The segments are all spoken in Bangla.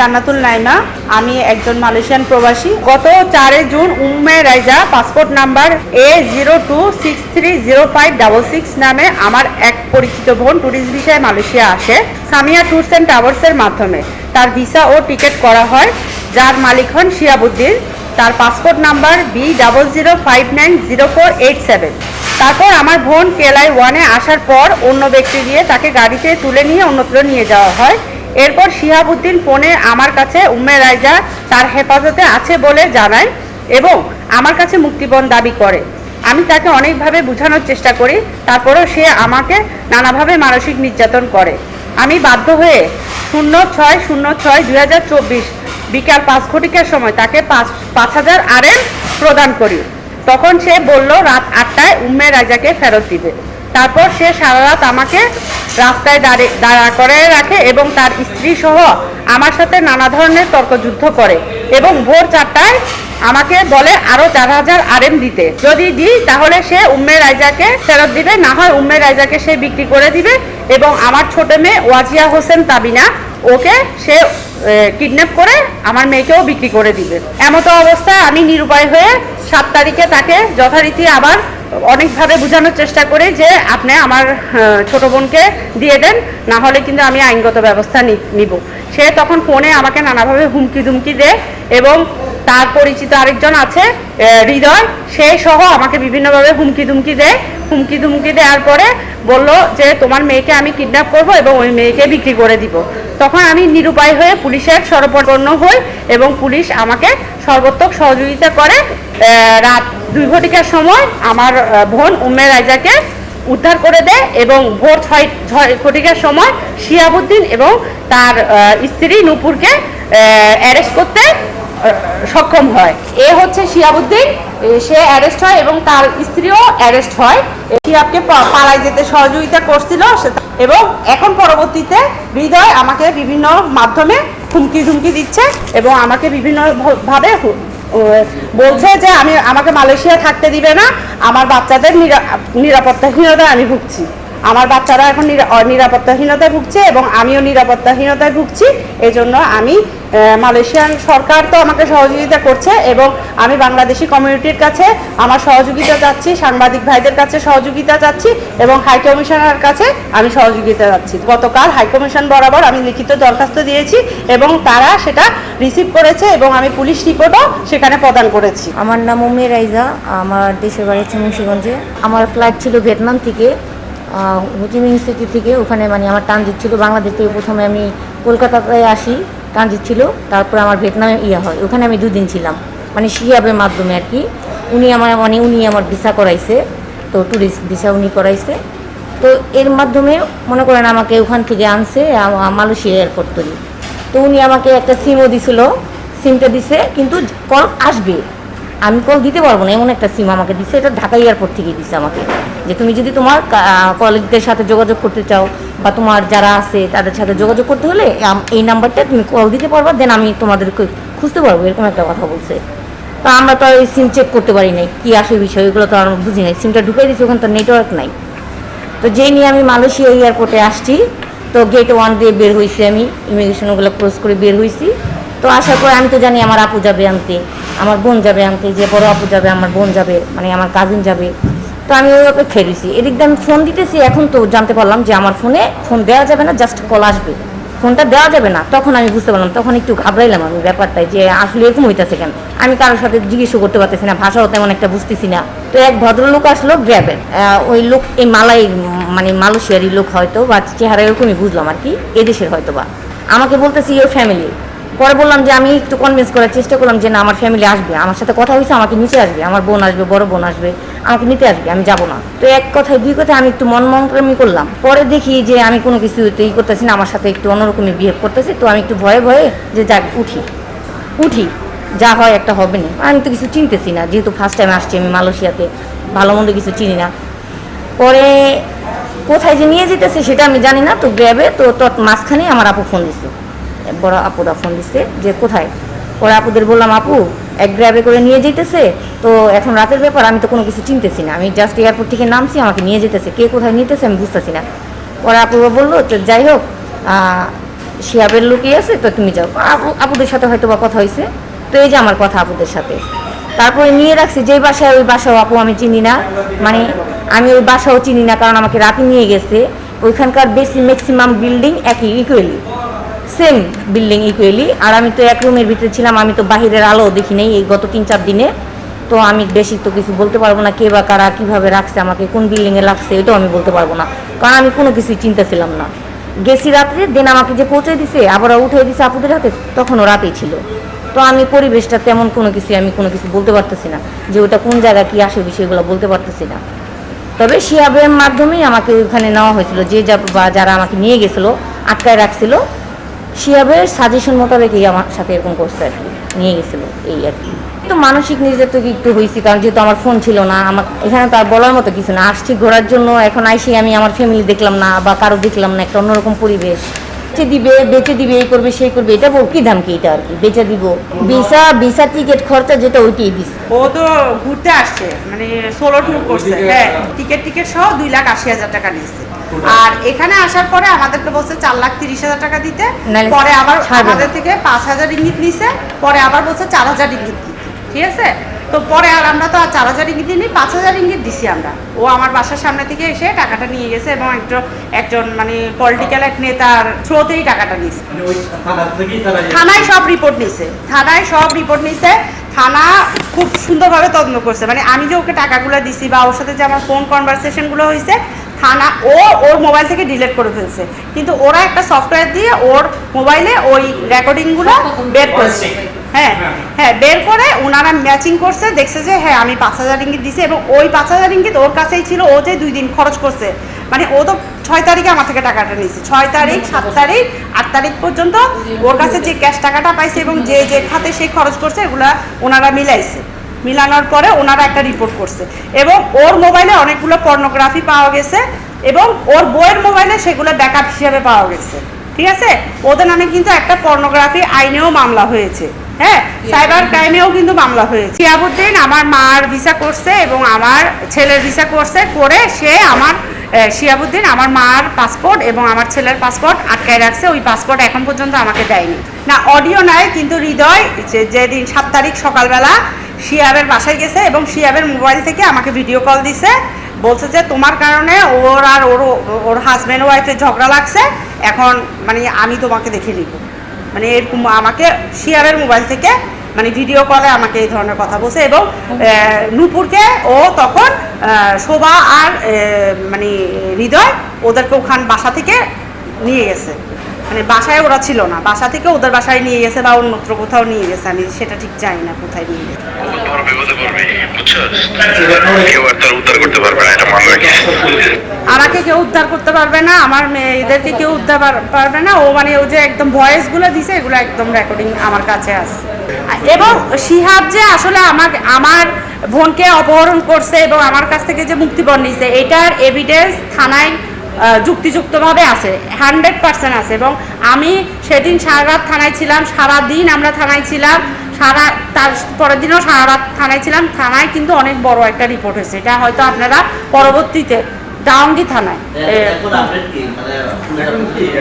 জান্নাতুল নাইমা। আমি একজন মালয়েশিয়ান প্রবাসী। গত চারে June Umme Raiza passport number A zero two six three zero five double six নামে আমার এক পরিচিত বোন ট্যুরিস্ট ভিসায় মালয়েশিয়া আসে। সামিয়া ট্যুরস অ্যান্ড ট্রাভেলসের মাধ্যমে। তার ভিসা ও টিকিট করা হয়। যার মালিক হন শিয়াবুদ্দিন। তার passport number B double zero five nine zero four eight seven তারপর আমার বোন কেলাই ওয়ানে আসার পর অন্য ব্যক্তি দিয়ে তাকে গাড়িতে তুলে নিয়ে অন্যত্র নিয়ে যাওয়া হয়। এরপর শিহাবুদ্দিন ফোনে আমার কাছে, উম্মে রাইজা তার হেফাজতে আছে বলে জানায় এবং আমার কাছে মুক্তিপণ দাবি করে। আমি তাকে অনেকভাবে বোঝানোর চেষ্টা করি, তারপরেও সে আমাকে নানাভাবে মানসিক নির্যাতন করে। আমি বাধ্য হয়ে শূন্য ছয় শূন্য ছয় দুই হাজার চব্বিশ বিকাল পাঁচ ঘটিকার সময় তাকে পাঁচ পাঁচ হাজার আরএম প্রদান করি। তখন সে বলল, রাত আটটায় উম্মে রাজাকে ফেরত দিবে। তারপর সে সারা রাত আমাকে রাস্তায় দাঁড়া করে রাখে এবং তার স্ত্রী সহ আমার সাথে নানা ধরনের তর্কযুদ্ধ করে এবং ভোর চারটায় আমাকে বলে আরও চার হাজার আরএম দিতে। যদি দিই, তাহলে সে উম্মে রাইজাকে ফেরত দিবে, না হয় উম্মে রাইজাকে সে বিক্রি করে দিবে এবং আমার ছোট মেয়ে ওয়াজিয়া হোসেন তাবিনা ওকে সে কিডন্যাপ করে আমার মেয়েকেও বিক্রি করে দিবে। এমতো অবস্থায় আমি নিরুপায় হয়ে সাত তারিখে তাকে যথারীতি আবার অনেকভাবে বোঝানোর চেষ্টা করি যে আপনি আমার ছোট বোনকে দিয়ে দেন, না হলে কিন্তু আমি আইনগত ব্যবস্থা নিব। সে তখন ফোনে আমাকে নানাভাবে হুমকি দুমকি দেয় এবং তার পরিচিত আরেকজন আছে হৃদয়, সে সহ আমাকে বিভিন্নভাবে হুমকি দুমকি দেয়। হুমকি ধুমকি দেওয়ার পরে বলল যে, তোমার মেয়েকে আমি কিডন্যাপ করব এবং ওই মেয়েকে বিক্রি করে দিব। তখন আমি নিরুপায় হয়ে পুলিশের সরপন্ন হই এবং পুলিশ আমাকে সর্বোত্তক সহযোগিতা করে। রাত দুই ঘটিকার সময় আমার বোন উম্মে রাইজাকে উদ্ধার করে দেয় এবং ভোর ছয় ছয় ঘটিকার সময় শিয়াবুদ্দিন এবং তার স্ত্রী নূপুরকে অ্যারেস্ট করতে সক্ষম হয়। এ হচ্ছে শিয়াবুদ্দিন। সে অ্যারেস্ট হয় এবং তার স্ত্রীও অ্যারেস্ট হয়। শিয়াবকে পালায় যেতে সহযোগিতা করছিল এবং এখন পরবর্তীতে হৃদয় আমাকে বিভিন্ন মাধ্যমে হুমকি ধুমকি দিচ্ছে এবং আমাকে বিভিন্ন ভাবে বলছে যে আমি, আমাকে মালয়েশিয়া থাকতে দিবে না। আমার বাচ্চাদের নিরাপত্তাহীনতায় আমি ভুগছি। আমার বাচ্চারা এখন নিরাপত্তাহীনতায় ভুগছে এবং আমিও নিরাপত্তাহীনতায় ভুগছি। এজন্য আমি মালয়েশিয়ান সরকার তো আমাকে সহযোগিতা করছে এবং আমি বাংলাদেশি কমিউনিটির কাছে আমার সহযোগিতা চাচ্ছি সাংবাদিক ভাইদের কাছে সহযোগিতা চাচ্ছি এবং হাই কমিশনার কাছে আমি সহযোগিতা চাচ্ছি। গতকাল হাই কমিশন বরাবর আমি লিখিত দরখাস্ত দিয়েছি এবং তারা সেটা রিসিভ করেছে এবং আমি পুলিশ রিপোর্টও সেখানে প্রদান করেছি। আমার নাম উমে রাইজা আমার দেশের বাড়ি হচ্ছে মুন্সিগঞ্জে। আমার ফ্লাইট ছিল ভিয়েতনাম থেকে আহ, হোচিমিন সিটি থেকে ওখানে মানে আমার ট্রানজিট ছিল বাংলাদেশ থেকে প্রথমে আমি কলকাতাতে আসি। ট্রানজিট ছিল, তারপর আমার ভিয়েতনামে ইয়া হয়। ওখানে আমি দুদিন ছিলাম। মানে শিয়াবের মাধ্যমে আর কি। উনি আমার মানে উনি আমার ভিসা করাইছে। তো ট্যুরিস্ট ভিসা উনি করাইছে। তো এর মাধ্যমে মনে করেন আমাকে ওখান থেকে আনছে মালয়েশিয়া এয়ারপোর্ট তৈরি। তো উনি আমাকে একটা সিমও দিছিল। সিমটা দিছে, কিন্তু কল আসবে। আমি কল দিতে পারব না, এমন একটা সিম আমাকে দিছে, এটা ঢাকা এয়ারপোর্ট থেকে দিচ্ছে আমাকে। যে তুমি যদি তোমার কলেজদের সাথে যোগাযোগ করতে চাও, বা তোমার যারা আছে, তাদের সাথে যোগাযোগ করতে হলে এই নাম্বারটা তুমি কল দিতে পারবা দেন আমি তোমাদেরকে খুঁজতে পারব, এরকম একটা কথা বলছে। তো আমরা তো এই সিম চেক করতে পারি নাই, কী আসে বিষয়, এগুলো তো আমরা বুঝি নাই। সিমটা ঢুকে দিচ্ছি ওখানে তো নেটওয়ার্ক নাই। তো যেই নিয়ে আমি মালয়েশিয়া এয়ারপোর্টে আসছি, তো গেট ওয়ান দিয়ে বের হয়েছি আমি ইমিগ্রেশন ওগুলো ক্রস করে বের হয়েছি তো আসার পর আমি তো জানি আমার আপু যাবে আনতে। আমার বোন যাবে আনতে যে বড় আপু যাবে, আমার বোন যাবে মানে আমার কাজিন যাবে। তো আমি ওই অপেক্ষায় রয়েছি এদিক দিয়ে আমি ফোন দিতেছি, এখন তো জানতে পারলাম যে আমার ফোনে ফোন দেওয়া যাবে না জাস্ট কল আসবে। ফোনটা দেওয়া যাবে না, তখন আমি বুঝতে পারলাম, তখন একটু ঘাবড়াইলাম আমি ব্যাপারটাই যে আসলে এরকম হইতেছে কেন? আমি কারোর সাথে জিজ্ঞেস করতে পারতেছি না, ভাষাও তেমন একটা বুঝতেছি না। তো এক ভদ্রলোক আসলো গ্র্যাবের ওই লোক, এই মালাই মানে মালয়েশিয়ারই লোক হয়তো, বা চেহারা এরকমই বুঝলাম আর কি, এদেশের হয়তো বা আমাকে বলতেছি ইয়োর ফ্যামিলি পরে বললাম যে আমি একটু কনভিন্স করার চেষ্টা করলাম যে না, আমার ফ্যামিলি আসবে। আমার সাথে কথা হয়েছে, আমাকে নিতে আসবে। আমার বোন আসবে, বড় বোন আসবে, আমাকে নিতে আসবে, আমি যাব না। তো এক কথায়, দুই কথায় আমি একটু মন মন্ত্রমি করলাম। পরে দেখি যে আমি কোনো কিছু ই করতেছি না, আমার সাথে একটু অন্যরকমই বিহেভ করতেছি। তো আমি একটু ভয়ে ভয়ে যে যাক, উঠি। উঠি, যা হয় একটা হবে না। আমি তো কিছু চিনতেছি না, যেহেতু ফার্স্ট টাইম আসছি আমি মালয়েশিয়াতে, ভালো মন্দ কিছু চিনি না। পরে কোথায় যে নিয়ে যেতেছে সেটা আমি জানি না, তো গ্র্যাবে, তো মাঝখানে আমার আপু ফোন দিচ্ছে বড় আপুরা ফোন দিচ্ছে যে, কোথায়? পরে আপুদের বললাম, আপু, এক গ্র্যাবে করে নিয়ে যেতেছে তো এখন রাতের ব্যাপার, আমি তো কোনো কিছু চিনতেছি না। আমি জাস্ট এয়ারপোর্ট থেকে নামছি, আমাকে নিয়ে যেতেছে কে কোথায় নিতেছে আমি বুঝতেছি না। পরে আপুরা বলল, তো যাই হোক শিয়াবের লোকই আছে, তো তুমি যাও। আপু, আপুদের সাথে হয়তো বা কথা হয়েছে তো এই যে আমার কথা আপুদের সাথে। তারপরে নিয়ে রাখছি, যেই বাসায় ওই বাসাও আপু আমি চিনি না। মানে আমি ওই বাসাও চিনি না, কারণ আমাকে রাতে নিয়ে গেছে। ওইখানকার বেশি ম্যাক্সিমাম বিল্ডিং একই, ইকুয়ালি। সেম বিল্ডিং ইকুয়ালি আর আমি তো এক রুমের ভিতরে ছিলাম, আমি তো বাহিরের আলো দেখি নেই এই গত তিন চার দিনে। তো আমি বেশি তো কিছু বলতে পারব না, কে বা কারা কীভাবে রাখছে, আমাকে কোন বিল্ডিংয়ে রাখছে এটাও আমি বলতে পারব না। কারণ আমি কোনো কিছুই চিন্তা ছিলাম না। গেছি রাত্রে দেন আমাকে যে পৌঁছে দিছে, আবার উঠে দিছে আপুদের হাতে, তখনও রাতেই ছিল। তো আমি পরিবেশটা তেমন কোনো কিছু আমি কোনো কিছু বলতে পারতেছি না। যে ওটা কোন জায়গা কি আসে বিষয়গুলো বলতে পারতেছি না। তবে শিয়াবের মাধ্যমেই আমাকে ওইখানে নেওয়া হয়েছিল, যে যা- বা যারা আমাকে নিয়ে গেছিল, আটকায় রাখছিল শিয়াবের সাজেশন মোতাবেকই আমার সাথে এরকম করছে আর কি। নিয়ে গেছিল, এই আর কি। তো মানসিক নির্যাতন একটু হয়েছি, কারণ যেহেতু আমার ফোন ছিল না, আমার এখানে তো আর বলার মতো কিছু না। আসছি ঘোরার জন্য, এখন আইসি আমি আমার ফ্যামিলি দেখলাম না, বা কারও দেখলাম না, একটা অন্যরকম পরিবেশ। বেচে দিবে বেচে দিবে, এই করবে, সেই করবে, এটা কি দাম কি এটা আর কি? বেচে দিব। ভিসা ভিসা টিকিট খরচা যেটা ওইটাই দিস ও তো ঘুরতে আসছে মানে সোলো ট্যুর করছে। হ্যাঁ টিকিট টিকিট সহ দুই লাখ আশি হাজার টাকা নিয়েছে। আর এখানে আসার পরে আমাদেরকে বলছে চার লাখ তিরিশ হাজার টাকা দিতে। পরে আবার আমাদের থেকে পাঁচ হাজার ইঙ্গিত নিছে পরে আবার বলছে চার হাজার ইঙ্গিত দিতে। ঠিক আছে? তো পরে আর আমরা তো আর চার হাজার ইঙ্গিত দিইনি পাঁচ হাজার ইঙ্গিত দিছি আমরা। ও আমার বাসার সামনে থেকে এসে টাকাটা নিয়ে গেছে এবং একজন একজন মানে পলিটিক্যাল এক নেতার থ্রোতেই টাকাটা নিয়েছে। মানে থানায় সব রিপোর্ট নিছে। থানায় সব রিপোর্ট নিছে। থানা খুব সুন্দরভাবে তদন্ত করছে। মানে আমি যে ওকে টাকাগুলো দিছি বা ওর সাথে যে আমার ফোন কনভারসেশনগুলো হয়েছে থানা, ও ওর মোবাইল থেকে ডিলিট করে ফেলছে। কিন্তু ওরা একটা সফটওয়্যার দিয়ে ওর মোবাইলে ওই রেকর্ডিংগুলো বের করছে। হ্যাঁ হ্যাঁ বের করে ওনারা ম্যাচিং করছে, দেখছে যে হ্যাঁ আমি পাঁচ হাজার ইঙ্গিত দিছি এবং ওই পাঁচ হাজার ইঙ্গিত ওর কাছেই ছিল, ও যে দুই দিন খরচ করছে। মানে ও তো ছয় তারিখে আমার থেকে টাকাটা নিয়েছে ছয় তারিখ, সাত তারিখ, আট তারিখ পর্যন্ত ওর কাছে যে ক্যাশ টাকাটা পাইছে এবং যে যে খাতে সে খরচ করছে, এগুলা ওনারা মিলাইছে। মিলানোর পরে ওনারা একটা রিপোর্ট করছে। এবং ওর মোবাইলে অনেকগুলো পর্নোগ্রাফি পাওয়া গেছে এবং ওর বইয়ের মোবাইলে সেগুলো ব্যাকআপ হিসাবে পাওয়া গেছে। ঠিক আছে? ওদের নামে কিন্তু একটা পর্নোগ্রাফি আইনেও মামলা হয়েছে। হ্যাঁ? সাইবার ক্রাইমেও কিন্তু মামলা হয়েছে। শিয়াবুদ্দিন আমার মার ভিসা করছে এবং আমার ছেলের ভিসা করছে করে সে আমার শিয়াবুদ্দিন আমার মার পাসপোর্ট এবং আমার ছেলের পাসপোর্ট আটকায় রাখছে। ওই পাসপোর্ট এখন পর্যন্ত আমাকে দেয়নি। না অডিও নাই কিন্তু হৃদয় যেদিন সাত তারিখ সকালবেলা শিয়াবের বাসায় গেছে এবং শিয়াবের মোবাইল থেকে আমাকে ভিডিও কল দিছে। বলছে যে তোমার কারণে ওর আর ওর ওর হাজব্যান্ড ওয়াইফের ঝগড়া লাগছে। এখন মানে আমি তোমাকে দেখে নিব। মানে এরকম আমাকে শিয়াবের মোবাইল থেকে মানে ভিডিও কলে আমাকে এই ধরনের কথা বলছে এবং নূপুরকে ও তখন শোভা আর মানে হৃদয় ওদেরকে ওখান বাসা থেকে নিয়ে গেছে। মানে বাসায় ওরা ছিল না। বাসা থেকে ওদের বাসায় নিয়ে গেছে বা অন্যত্র কোথাও নিয়ে গেছে। আমি সেটা ঠিক জানি না কোথায় নিয়ে গেছে। আমাকে কেউ উদ্ধার করতে পারবে না আমার মেয়েদেরকে কেউ উদ্ধার পারবে না। ও মানে ও যে একদম ভয়েসগুলো দিছে এগুলো একদম রেকর্ডিং আমার কাছে আছে। এবং শিহাব যে আসলে আমাকে আমার বোনকে অপহরণ করছে এবং আমার কাছ থেকে যে মুক্তিপণ নিছে এটার এভিডেন্স থানায় যুক্তিযুক্তভাবে আছে হান্ড্রেড পার্সেন্ট আছে এবং আমি সেদিন সারা রাত থানায় ছিলাম সারা দিন আমরা থানায় ছিলাম সারা তার পরের দিনও সারা রাত থানায় ছিলাম থানায় কিন্তু অনেক বড় একটা রিপোর্ট হয়েছে এটা হয়তো আপনারা পরবর্তীতে ডাউঙ্গি থানায় কি? মানে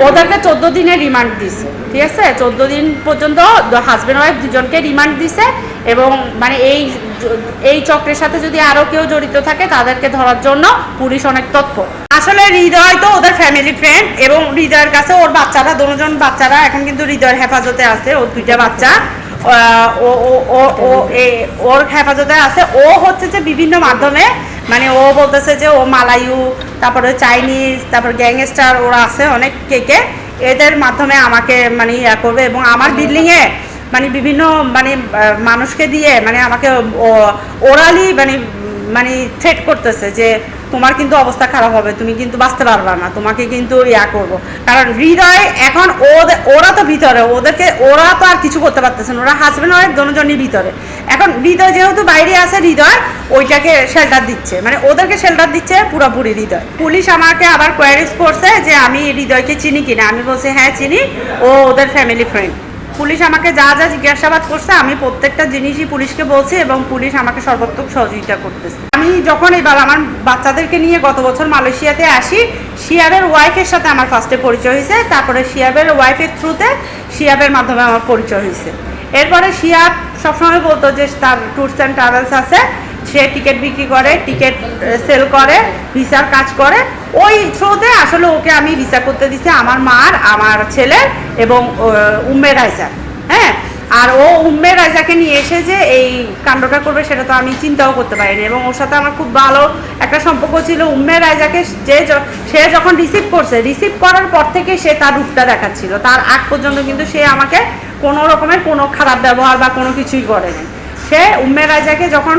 ওদেরকে চোদ্দ দিনের রিমান্ড দিছে ঠিক আছে? চোদ্দ দিন পর্যন্ত হাজব্যান্ড ওয়াইফ দুজনকে রিমান্ড দিছে এবং মানে এই এই চক্রের সাথে যদি আরও কেউ জড়িত থাকে তাদেরকে ধরার জন্য পুলিশ অনেক তৎপর। আসলে হৃদয় তো ওদের ফ্যামিলি ফ্রেন্ড এবং হৃদয়ের কাছে ওর বাচ্চারা দুজন বাচ্চারা এখন কিন্তু হৃদয়ের হেফাজতে আছে, ওর দুইটা বাচ্চা। ও ও ও ওর হেফাজতে আছে। ও হচ্ছে যে বিভিন্ন মাধ্যমে মানে ও বলতেছে যে ও মালায়ু, তারপরে চাইনিজ, তারপর গ্যাংস্টার, ওরা আছে অনেক কেকে এদের মাধ্যমে আমাকে মানে ইয়া করবে এবং আমার বিল্ডিংয়ে মানে বিভিন্ন মানে মানুষকে দিয়ে মানে আমাকে ওরালি মানে মানে থ্রেট করতেছে যে তোমার কিন্তু অবস্থা খারাপ হবে, তুমি কিন্তু বাঁচতে পারবা না, তোমাকে কিন্তু ইয়া করব। কারণ হৃদয় এখন ওদের ওরা তো ভিতরে, ওদেরকে ওরা তো আর কিছু করতে পারতেছে না, ওরা হাজবেন্ড ওয়াইফ দুজনই ভিতরে। এখন হৃদয় যেহেতু বাইরে আছে, হৃদয় ওইটাকে শেল্টার দিচ্ছে মানে ওদেরকে শেল্টার দিচ্ছে পুরোপুরি হৃদয়। পুলিশ আমাকে আবার কোয়ারিজ করছে যে আমি হৃদয়কে চিনি কিনা, আমি বলছি হ্যাঁ চিনি, ও ওদের ফ্যামিলি ফ্রেন্ড পুলিশ আমাকে যা যা জিজ্ঞাসাবাদ করছে, আমি প্রত্যেকটা জিনিসই পুলিশকে বলছি এবং পুলিশ আমাকে সর্বাত্মক সহযোগিতা করতেছে। আমি যখন এবার আমার বাচ্চাদেরকে নিয়ে গত বছর মালয়েশিয়াতে আসি, শিয়াবের ওয়াইফের সাথে আমার ফার্স্টে পরিচয় হয়েছে, তারপরে শিয়াবের ওয়াইফের থ্রুতে শিয়াবের মাধ্যমে আমার পরিচয় হয়েছে। এরপরে শিয়াব সবসময় বলতো যে তার ট্যুরস অ্যান্ড ট্রাভেলস আছে সে টিকিট বিক্রি করে টিকিট সেল করে ভিসার কাজ করে। ওই থ্রুতে আসলে ওকে আমি ভিসা করতে দিছি আমার মার আমার ছেলের এবং আহ, উম্মের রাইসা হ্যাঁ? আর ও উম্মের রাইজাকে নিয়ে এসে যে এই কাণ্ডটা করবে সেটা তো আমি চিন্তাও করতে পারিনি এবং ওর সাথে আমার খুব ভালো একটা সম্পর্ক ছিল। উম্মের রাইজাকে যে সে যখন রিসিভ করছে রিসিভ করার পর থেকে সে তার রূপটা দেখাচ্ছিল। তার আগ পর্যন্ত কিন্তু সে আমাকে কোনো রকমের কোনো খারাপ ব্যবহার বা কোনো কিছুই করেনি। সে উম্মে রাজাকে যখন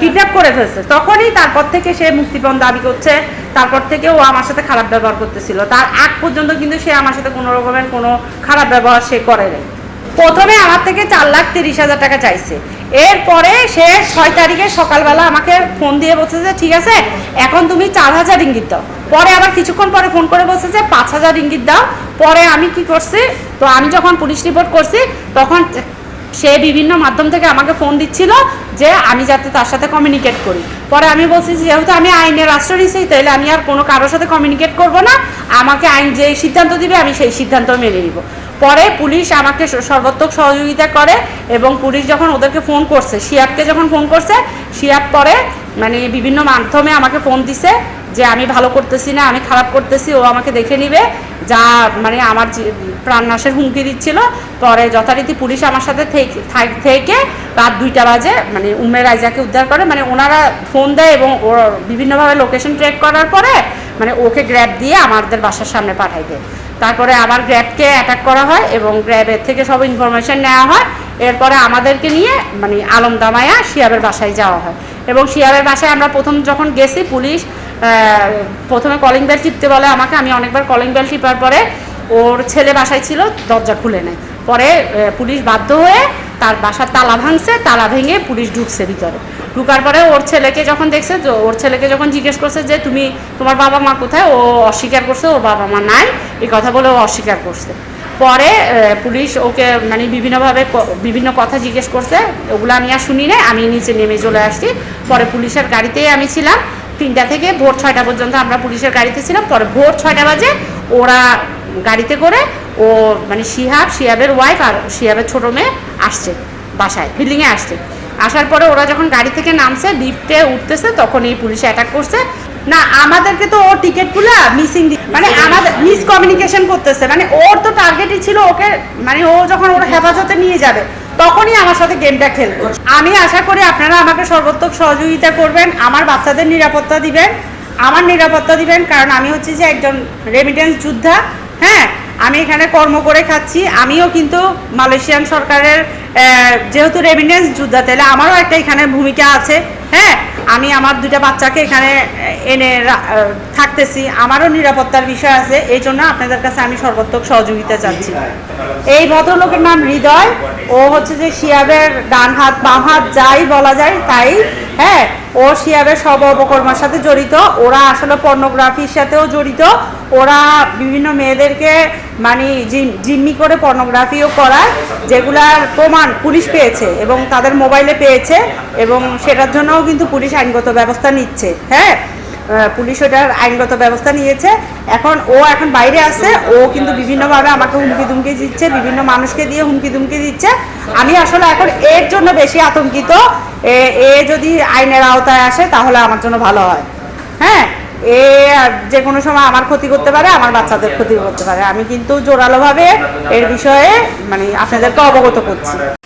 কিডন্যাপ করে ফেলছে, তখনই তারপর থেকে সে মুক্তিপণ দাবি করছে। তারপর থেকে ও আমার সাথে খারাপ ব্যবহার করতেছিল। তার আগ পর্যন্ত কিন্তু সে আমার সাথে কোনো রকমের কোনো খারাপ ব্যবহার সে করে নাই। প্রথমে আমার থেকে চার লাখ তিরিশ হাজার টাকা চাইছে। এরপরে সে ছয় তারিখে সকালবেলা আমাকে ফোন দিয়ে বলছে যে, ঠিক আছে, এখন তুমি চার হাজার ইঙ্গিত দাও। পরে আবার কিছুক্ষণ পরে ফোন করে বলছে যে, পাঁচ হাজার ইঙ্গিত দাও। পরে আমি কি করছি, তো আমি যখন পুলিশ রিপোর্ট করছি, তখন সে বিভিন্ন মাধ্যম থেকে আমাকে ফোন দিচ্ছিল যে আমি যাতে তার সাথে কমিউনিকেট করি। পরে আমি বলছি, যেহেতু আমি আইনের রাষ্ট্র নিয়েছি তাহলে আমি আর কোনো কারোর সাথে কমিউনিকেট করব না। আমাকে আইন যে সিদ্ধান্ত দিবে, আমি সেই সিদ্ধান্ত মেনে নিব। পরে পুলিশ আমাকে স- সর্বাত্মক সহযোগিতা করে এবং পুলিশ যখন ওদেরকে ফোন করছে শিয়াবকে যখন ফোন করছে শিয়াব পরে মানে বিভিন্ন মাধ্যমে আমাকে ফোন দিছে। যে আমি ভালো করতেছি না, আমি খারাপ করতেছি, ও আমাকে দেখে নিবে। যা মানে আমার প্রাণনাশের হুমকি দিচ্ছিল, পরে যথারীতি পুলিশ আমার সাথে থেকে রাত দুইটা বাজে মানে উমের আইজাকে উদ্ধার করে। মানে ওনারা ফোন দেয় এবং ওর বিভিন্নভাবে লোকেশন ট্র্যাক করার পরে মানে ওকে গ্র্যাব দিয়ে আমাদের বাসার সামনে পাঠাই দেয়। তারপরে আবার গ্র্যাবকে অ্যাটাক করা হয় এবং গ্র্যাবের থেকে সব ইনফরমেশন নেওয়া হয়। এরপরে আমাদেরকে নিয়ে মানে আলমদামায়া শিয়াবের বাসায় যাওয়া হয়। এবং শিয়াবের বাসায় আমরা প্রথম যখন গেছি, পুলিশ প্রথমে কলিং বেল টিপতে বলে আমাকে, আমি অনেকবার কলিং বেল টিপার পরে ওর ছেলে বাসায় ছিল, দরজা খুলে নেয়। পরে পুলিশ বাধ্য হয়ে তার বাসার তালা ভাঙছে, তালা ভেঙে পুলিশ ঢুকছে ভিতরে। ঢুকার পরে ওর ছেলেকে যখন দেখছে ওর ছেলেকে যখন জিজ্ঞেস করছে যে, তুমি, তোমার বাবা মা কোথায়? ও অস্বীকার করছে, ওর বাবা মা নাই। এই কথা বলে ও অস্বীকার করছে। পরে পুলিশ ওকে মানে বিভিন্নভাবে বিভিন্ন কথা জিজ্ঞেস করছে, ওগুলো আমি আর শুনি নাই আমি নিচে নেমে চলে আসছি। পরে পুলিশের গাড়িতেই আমি ছিলাম। তিনটা থেকে ভোর ছয়টা পর্যন্ত আমরা পুলিশের গাড়িতে ছিলাম। পরে ভোর ছয়টা বাজে ওরা গাড়িতে করে ও মানে শিহাব, শিহাবের ওয়াইফ আর শিহাবের ছোটো মেয়ে আসছে বাসায় বিল্ডিংয়ে আসছে। আসার পরে ওরা যখন গাড়ি থেকে নামছে লিফটে উঠতেছে তখন এই পুলিশে অ্যাটাক করছে। না, আমাদেরকে তো ওর টিকিটগুলো মিসিং মানে আমাদের মিস কমিউনিকেশন করতেছে। মানে ওর তো টার্গেটই ছিল ওকে মানে ও যখন ওর হেফাজতে নিয়ে যাবে তখনই আমার সাথে গেমটা খেলব। আমি আশা করি আপনারা আমাকে সর্বোত্তক সহযোগিতা করবেন, আমার বাচ্চাদের নিরাপত্তা দিবেন, আমার নিরাপত্তা দিবেন, কারণ আমি হচ্ছে যে একজন রেমিটেন্স যোদ্ধা হ্যাঁ? আমি এখানে কর্ম করে খাচ্ছি, আমিও কিন্তু মালয়েশিয়ান সরকারের যেহেতু রেমিটেন্স যোদ্ধা, তাহলে আমারও একটা এখানে ভূমিকা আছে। হ্যাঁ আমি আমার দুটা বাচ্চাকে এখানে এনে থাকতেছি। আমারও নিরাপত্তার বিষয় আছে, এই জন্য আপনাদের কাছে আমি সর্বত্র সহযোগিতা চাচ্ছি। এই ভদ্রলোকের নাম হৃদয়। ও হচ্ছে যে শিয়াবের ডান হাত, বাম হাত, যাই বলা যায়, তাই হ্যাঁ ও শিয়াবের সব অপকর্মার সাথে জড়িত। ওরা আসলে পর্নোগ্রাফির সাথেও জড়িত। ওরা বিভিন্ন মেয়েদেরকে মানে জিম- জিম্মি করে পর্নোগ্রাফিও করায়, যেগুলার প্রমাণ পুলিশ পেয়েছে এবং তাদের মোবাইলে পেয়েছে এবং সেটার জন্যও কিন্তু পুলিশ আইনগত ব্যবস্থা নিচ্ছে। হ্যাঁ? পুলিশ ওটার আইনগত ব্যবস্থা নিয়েছে। এখন ও এখন বাইরে আছে, ও কিন্তু বিভিন্নভাবে আমাকে হুমকি দুমকি দিচ্ছে, বিভিন্ন মানুষকে দিয়ে হুমকি দুমকি দিচ্ছে। আমি আসলে এখন এর জন্য বেশি আতঙ্কিত। এ- যদি আইনের আওতায় আসে তাহলে আমার জন্য ভালো হয়। হ্যাঁ এ যে কোনো সময় আমার ক্ষতি করতে পারে, আমার বাচ্চাদের ক্ষতি করতে পারে। আমি কিন্তু জোরালোভাবে এর বিষয়ে মানে আপনাদেরকে অবগত করছি।